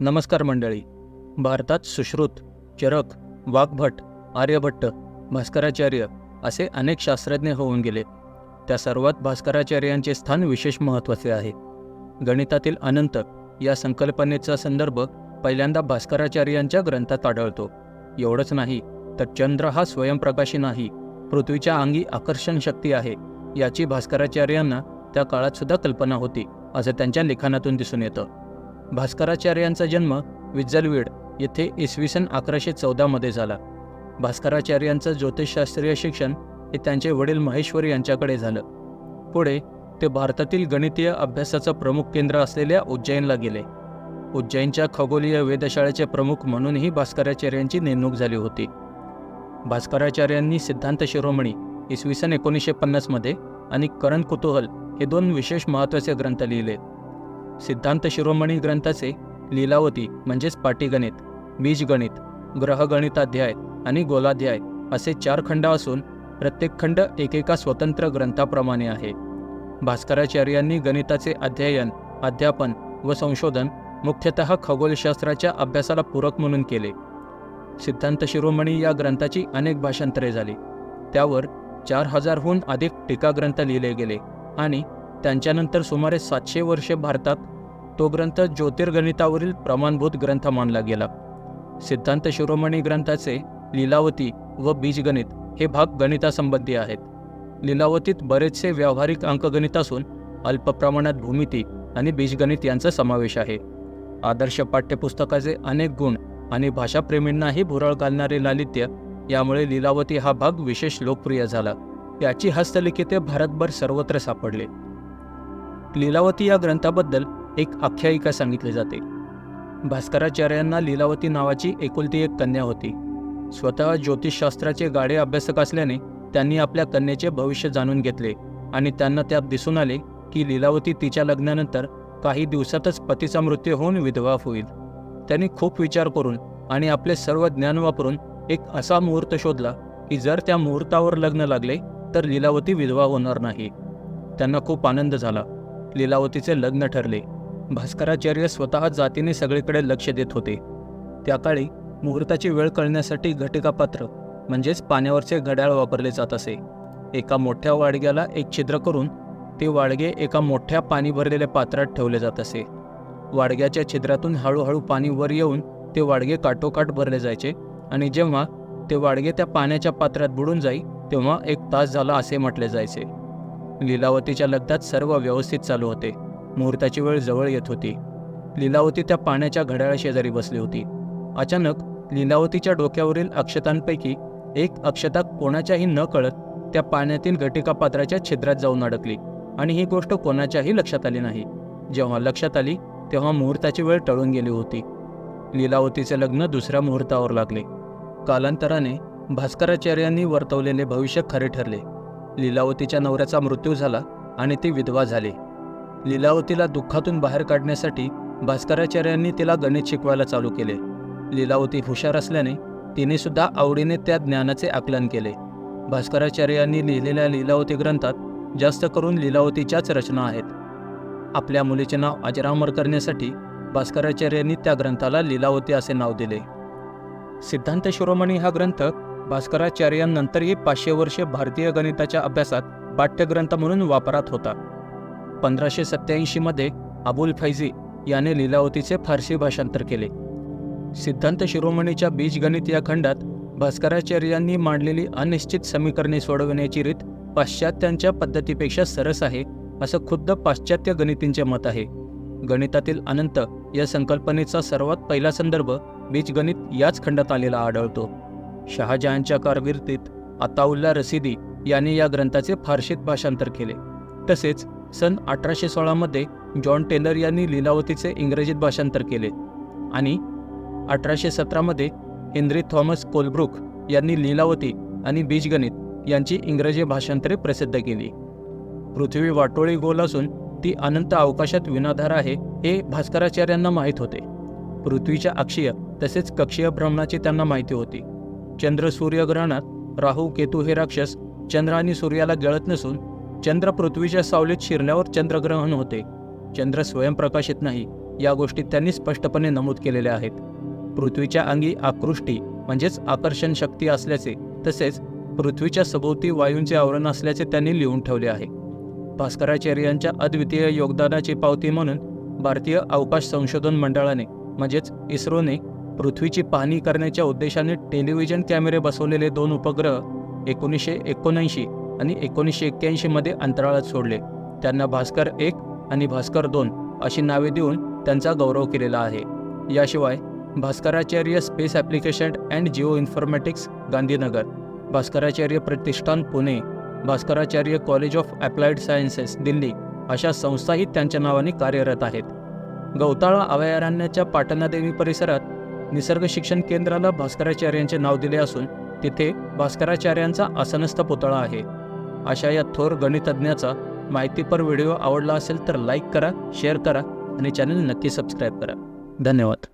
नमस्कार मंडळी. भारतात सुश्रुत चरक वाघभट आर्यभट्ट भास्कराचार्य असे अनेक शास्त्रज्ञ होऊन गेले. त्या सर्वात भास्कराचार्यांचे स्थान विशेष महत्त्वाचे आहे. गणितातील अनंत या संकल्पनेचा संदर्भ पहिल्यांदा भास्कराचार्यांच्या ग्रंथात आढळतो. एवढंच नाही तर चंद्र हा स्वयंप्रकाशी नाही पृथ्वीच्या अंगी आकर्षण शक्ती आहे याची भास्कराचार्यांना त्या काळात सुद्धा कल्पना होती असं त्यांच्या लिखाणातून दिसून येतं. भास्कराचार्यांचा जन्म विज्जलवीड येथे इसवी सन अकराशे चौदामध्ये झाला. भास्कराचार्यांचं ज्योतिषशास्त्रीय शिक्षण हे त्यांचे वडील महेश्वरी यांच्याकडे झालं. पुढे ते भारतातील गणितीय अभ्यासाचं प्रमुख केंद्र असलेल्या उज्जैनला गेले. उज्जैनच्या खगोलीय वेधशाळेचे प्रमुख म्हणूनही भास्कराचार्यांची नेमणूक झाली होती. भास्कराचार्यांनी सिद्धांत शिरोमणी इसवी सन एकोणीसशे पन्नासमध्ये आणि करण कुतूहल हे दोन विशेष महत्त्वाचे ग्रंथ लिहिले. सिद्धांत शिरोमणी ग्रंथाचे लीलावती म्हणजेच पाटीगणित बीजगणित ग्रहगणिताध्याय आणि गोलाध्याय असे चार खंड असून प्रत्येक खंड एकेका स्वतंत्र ग्रंथाप्रमाणे आहे. भास्कराचार्यांनी गणिताचे अध्ययन अध्यापन व संशोधन मुख्यतः खगोलशास्त्राच्या अभ्यासाला पूरक म्हणून केले. सिद्धांत शिरोमणी या ग्रंथाची अनेक भाषांतरे झाली. त्यावर चार हजारहून अधिक टीकाग्रंथ लिहिले गेले आणि त्यांच्यानंतर सुमारे सातशे वर्षे भारतात तो ग्रंथ ज्योतिर्गणितावरील प्रमाणभूत ग्रंथ मानला गेला. सिद्धांत शिरोमणी ग्रंथाचे लीलावती व बीजगणित हे भाग गणितासंबंधी आहेत. लीलावतीत बरेचसे व्यावहारिक अंकगणित असून अल्प प्रमाणात भूमिती आणि बीजगणित यांचा समावेश आहे. आदर्श पाठ्यपुस्तकाचे अनेक गुण आणि भाषाप्रेमींनाही भुरळ घालणारे लालित्य यामुळे लीलावती हा भाग विशेष लोकप्रिय झाला. याची हस्तलिखिते भारतभर सर्वत्र सापडले. लीलावती या ग्रंथाबद्दल एक आख्यायिका सांगितली जाते. भास्कराचार्यांना लीलावती नावाची एकुलती एक कन्या होती. स्वतः ज्योतिषशास्त्राचे गाडे अभ्यासक असल्याने त्यांनी आपल्या कन्येचे भविष्य जाणून घेतले आणि त्यांना त्यात दिसून आले की लीलावती तिच्या लग्नानंतर काही दिवसातच पतीचा मृत्यू होऊन विधवा होईल. त्यांनी खूप विचार करून आणि आपले सर्व ज्ञान वापरून एक असा मुहूर्त शोधला की जर त्या मुहूर्तावर लग्न लागले तर लीलावती विधवा होणार नाही. त्यांना खूप आनंद झाला. लीलावतीचे लग्न ठरले. भास्कराचार्य स्वतः जातीने सगळीकडे लक्ष देत होते. त्या काळी मुहूर्ताची वेळ कळण्यासाठी घटिकापात्र म्हणजेच पाण्यावरचे घड्याळ वापरले जात असे. एका मोठ्या वाडग्याला एक छिद्र करून ते वाडगे एका मोठ्या पाणी भरलेल्या पात्रात ठेवले जात असे. वाडग्याच्या छिद्रातून हळूहळू पाणी वर येऊन ते वाडगे काठोकाठ भरले जायचे आणि जेव्हा ते वाडगे त्या पाण्याच्या पात्रात बुडून जाई तेव्हा एक तास झाला असे म्हटले जायचे. लीलावतीच्या लग्नात सर्व व्यवस्थित चालू होते. मुहूर्ताची वेळ जवळ येत होती. लीलावती त्या पाण्याच्या घड्याळाशेजारी बसली होती. अचानक लीलावतीच्या डोक्यावरील अक्षतांपैकी एक अक्षता कोणाच्याही न कळत त्या पाण्यातील घटिका पात्राच्या छिद्रात जाऊन अडकली. आणि ही गोष्ट कोणाच्याही लक्षात आली नाही. जेव्हा लक्षात आली तेव्हा मुहूर्ताची वेळ टळून गेली होती. लीलावतीचे लग्न दुसऱ्या मुहूर्तावर लागले. कालांतराने भास्कराचार्यांनी वर्तवलेले भविष्य खरे ठरले. लीलावतीच्या नवऱ्याचा मृत्यू झाला आणि ती विधवा झाली. लीलावतीला दुःखातून बाहेर काढण्यासाठी भास्कराचार्यांनी तिला गणित शिकवायला चालू केले. लीलावती हुशार असल्याने तिने सुद्धा आवडीने त्या ज्ञानाचे आकलन केले. भास्कराचार्यांनी लिहिलेल्या लीलावती ग्रंथात जास्त करून लीलावतीच्याच रचना आहेत. आपल्या मुलीचे नाव अजरामर करण्यासाठी भास्कराचार्यांनी त्या ग्रंथाला लीलावती असे नाव दिले. सिद्धांत शिरोमणी हा ग्रंथ भास्कराचार्यांनंतरही पाचशे वर्षे भारतीय गणिताच्या अभ्यासात पाठ्यग्रंथ म्हणून वापरात होता. पंधराशे सत्याऐंशीमध्ये अबुल फैझी याने लीलावतीचे फारसी भाषांतर केले. सिद्धांत शिरोमणीच्या बीजगणित या खंडात भास्कराचार्यांनी मांडलेली अनिश्चित समीकरणे सोडवण्याची रीत पाश्चात्यांच्या पद्धतीपेक्षा सरस आहे असं खुद्द पाश्चात्य गणितींचे मत आहे. गणितातील अनंत या संकल्पनेचा सर्वात पहिला संदर्भ बीजगणित याच खंडात आलेला आढळतो. शहाजहानच्या कारकिर्दीत अताउल्ला रसिदी यांनी या ग्रंथाचे फारशीत भाषांतर केले. तसेच सन अठराशे सोळामध्ये जॉन टेलर यांनी लीलावतीचे इंग्रजीत भाषांतर केले आणि अठराशे सतरामध्ये हेनरी थॉमस कोलब्रुक यांनी लीलावती आणि बीजगणित यांची इंग्रजी भाषांतरे प्रसिद्ध केली. पृथ्वी वाटोळी गोल असून ती अनंत अवकाशात विनाधार आहे हे भास्कराचार्यांना माहीत होते. पृथ्वीच्या अक्षीय तसेच कक्षीय भ्रमणाची त्यांना माहिती होती. चंद्र सूर्यग्रहणात राहू केतू हे राक्षस चंद्र आणि सूर्याला गळत नसून चंद्र पृथ्वीच्या सावलीत शिरल्यावर चंद्रग्रहण होते. चंद्र स्वयंप्रकाशित नाही या गोष्टी त्यांनी स्पष्टपणे नमूद केलेल्या आहेत. पृथ्वीच्या अंगी आकृष्टी म्हणजेच आकर्षण शक्ती असल्याचे तसेच पृथ्वीच्या सभोवती वायूंचे आवरण असल्याचे त्यांनी लिहून ठेवले आहे. भास्कराचार्यांच्या अद्वितीय योगदानाची पावती म्हणून भारतीय अवकाश संशोधन मंडळाने म्हणजेच इस्रोने पृथ्वीची पाहणी करण्याच्या उद्देशाने टेलिव्हिजन कॅमेरे बसवलेले दोन उपग्रह एकोणीसशे एकोणऐंशी आणि एकोणीसशे एक्क्याऐंशीमध्ये अंतराळात सोडले. त्यांना भास्कर एक आणि भास्कर दोन अशी नावे देऊन त्यांचा गौरव केलेला आहे. याशिवाय Bhaskaracharya space application and geo informatics Gandhinagar Bhaskaracharya Pratishthan Pune Bhaskaracharya college of applied sciences Delhi अशा संस्थाही त्यांच्या नावाने कार्यरत आहेत. गौताळा अभयारण्याच्या पाटणादेवी परिसरात निसर्ग शिक्षण केंद्राला भास्कराचार्यांचे नाव दिले असून तिथे भास्कराचार्यांचा आसनस्थ पुतळा आहे. अशा या थोर गणितज्ञाचा माहितीपर व्हिडिओ आवडला असेल तर लाईक करा शेअर करा आणि चॅनल नक्की सबस्क्राईब करा. धन्यवाद.